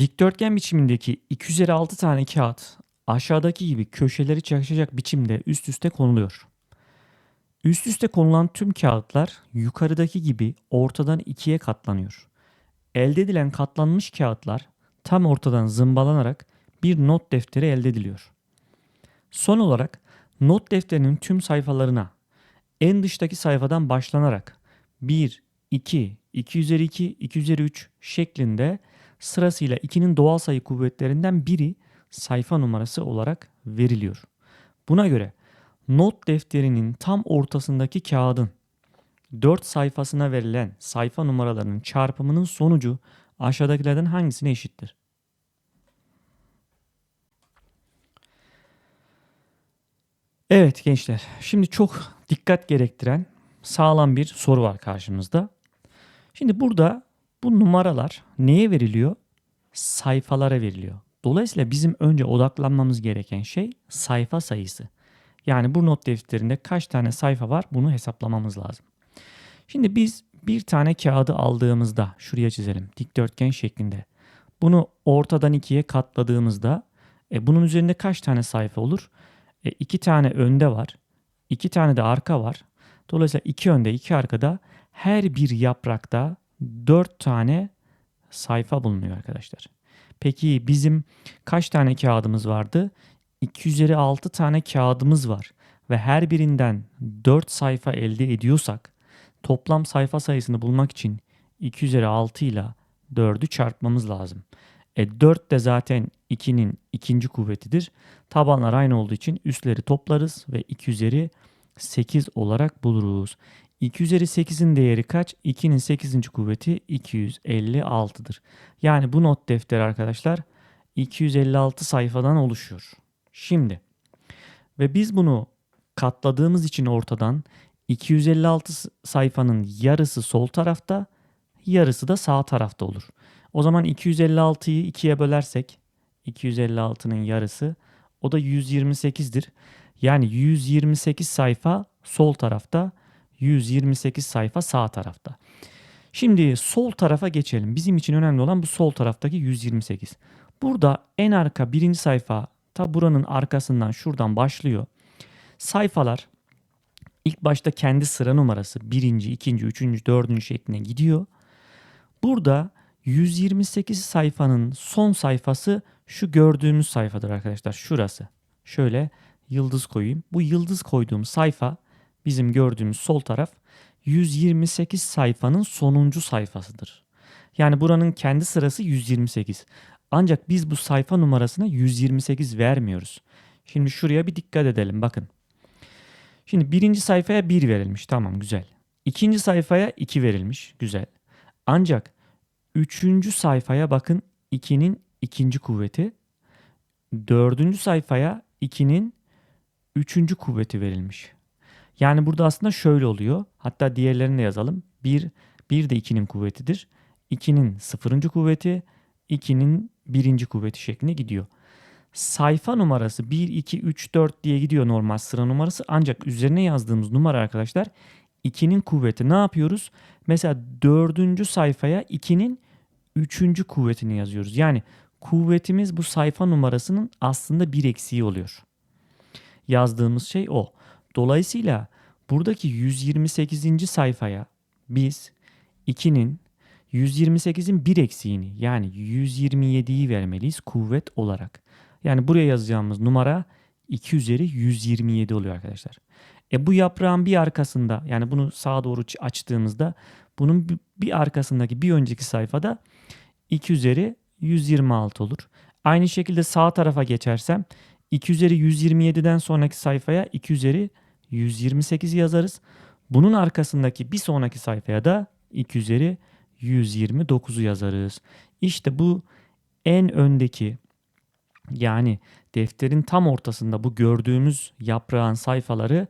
Dikdörtgen biçimindeki 2 üzeri 6 tane kağıt aşağıdaki gibi köşeleri çalışacak biçimde üst üste konuluyor. Üst üste konulan tüm kağıtlar yukarıdaki gibi ortadan ikiye katlanıyor. Elde edilen katlanmış kağıtlar tam ortadan zımbalanarak bir not defteri elde ediliyor. Son olarak not defterinin tüm sayfalarına en dıştaki sayfadan başlanarak 1, 2, 2 üzeri 2, 2 üzeri 3 şeklinde sırasıyla 2'nin doğal sayı kuvvetlerinden biri sayfa numarası olarak veriliyor. Buna göre not defterinin tam ortasındaki kağıdın 4 sayfasına verilen sayfa numaralarının çarpımının sonucu aşağıdakilerden hangisine eşittir? Evet gençler, şimdi çok dikkat gerektiren sağlam bir soru var karşımızda. Şimdi burada bu numaralar neye veriliyor? Sayfalara veriliyor. Dolayısıyla bizim önce odaklanmamız gereken şey sayfa sayısı. Yani bu not defterinde kaç tane sayfa var bunu hesaplamamız lazım. Şimdi biz bir tane kağıdı aldığımızda şuraya çizelim dikdörtgen şeklinde. Bunu ortadan ikiye katladığımızda e, bunun üzerinde kaç tane sayfa olur? E, iki tane önde var. iki tane de arka var. Dolayısıyla iki önde iki arkada her bir yaprakta dört tane sayfa bulunuyor arkadaşlar. Peki bizim kaç tane kağıdımız vardı? 2 üzeri 6 tane kağıdımız var ve her birinden 4 sayfa elde ediyorsak toplam sayfa sayısını bulmak için 2 üzeri 6 ile 4'ü çarpmamız lazım. E 4 de zaten 2'nin ikinci kuvvetidir. Tabanlar aynı olduğu için üstleri toplarız ve 2 üzeri 8 olarak buluruz. 2 üzeri 8'in değeri kaç? 2'nin 8. kuvveti 256'dır. Yani bu not defteri arkadaşlar 256 sayfadan oluşuyor. Şimdi ve biz bunu katladığımız için ortadan 256 sayfanın yarısı sol tarafta, yarısı da sağ tarafta olur. O zaman 256'yı 2'ye bölersek 256'nın yarısı o da 128'dir. Yani 128 sayfa sol tarafta, 128 sayfa sağ tarafta. Şimdi sol tarafa geçelim. Bizim için önemli olan bu sol taraftaki 128. Burada en arka birinci sayfa ta buranın arkasından şuradan başlıyor. Sayfalar ilk başta kendi sıra numarası birinci, ikinci, üçüncü, dördüncü şekline gidiyor. Burada 128 sayfanın son sayfası şu gördüğümüz sayfadır arkadaşlar. Şurası. Şöyle yıldız koyayım. Bu yıldız koyduğum sayfa bizim gördüğümüz sol taraf 128 sayfanın sonuncu sayfasıdır. Yani buranın kendi sırası 128. Ancak biz bu sayfa numarasına 128 vermiyoruz. Şimdi şuraya bir dikkat edelim bakın. Şimdi birinci sayfaya 1 verilmiş tamam güzel. İkinci sayfaya 2 verilmiş güzel. Ancak üçüncü sayfaya bakın 2'nin ikinci kuvveti. Dördüncü sayfaya 2'nin üçüncü kuvveti verilmiş. Yani burada aslında şöyle oluyor. Hatta diğerlerini de yazalım. 1, 1 de 2'nin kuvvetidir. 2'nin sıfırıncı kuvveti, 2'nin birinci kuvveti şeklinde gidiyor. Sayfa numarası 1, 2, 3, 4 diye gidiyor normal sıra numarası. Ancak üzerine yazdığımız numara arkadaşlar 2'nin kuvveti. Ne yapıyoruz? Mesela dördüncü sayfaya 2'nin üçüncü kuvvetini yazıyoruz. Yani kuvvetimiz bu sayfa numarasının aslında bir eksiği oluyor. Yazdığımız şey o. Dolayısıyla buradaki 128. sayfaya biz 2'nin 128'in bir eksiğini yani 127'yi vermeliyiz kuvvet olarak. Yani buraya yazacağımız numara 2 üzeri 127 oluyor arkadaşlar. E bu yaprağın bir arkasında yani bunu sağa doğru açtığımızda bunun bir arkasındaki bir önceki sayfada 2 üzeri 126 olur. Aynı şekilde sağ tarafa geçersem 2 üzeri 127'den sonraki sayfaya 2 üzeri 128 yazarız. Bunun arkasındaki bir sonraki sayfaya da 2 üzeri 129'u yazarız. İşte bu en öndeki yani defterin tam ortasında bu gördüğümüz yaprağın sayfaları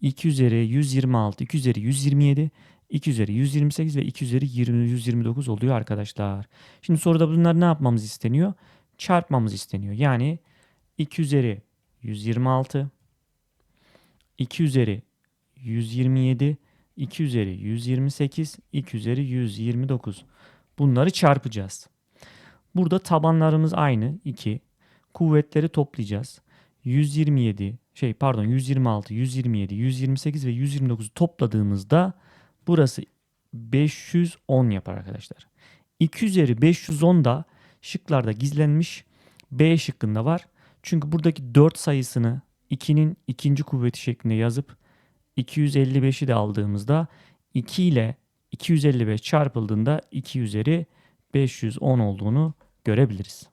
2 üzeri 126, 2 üzeri 127, 2 üzeri 128 ve 2 üzeri 20, 129 oluyor arkadaşlar. Şimdi soruda bunlar ne yapmamız isteniyor? Çarpmamız isteniyor. Yani 2 üzeri 126, 2 üzeri 127, 2 üzeri 128, 2 üzeri 129. Bunları çarpacağız. Burada tabanlarımız aynı 2. Kuvvetleri toplayacağız. 127 şey pardon 126, 127, 128 ve 129'u topladığımızda burası 510 yapar arkadaşlar. 2 üzeri 510 da şıklarda gizlenmiş B şıkkında var. Çünkü buradaki 4 sayısını 2'nin ikinci kuvveti şeklinde yazıp 255'i de aldığımızda 2 ile 255 çarpıldığında 2 üzeri 510 olduğunu görebiliriz.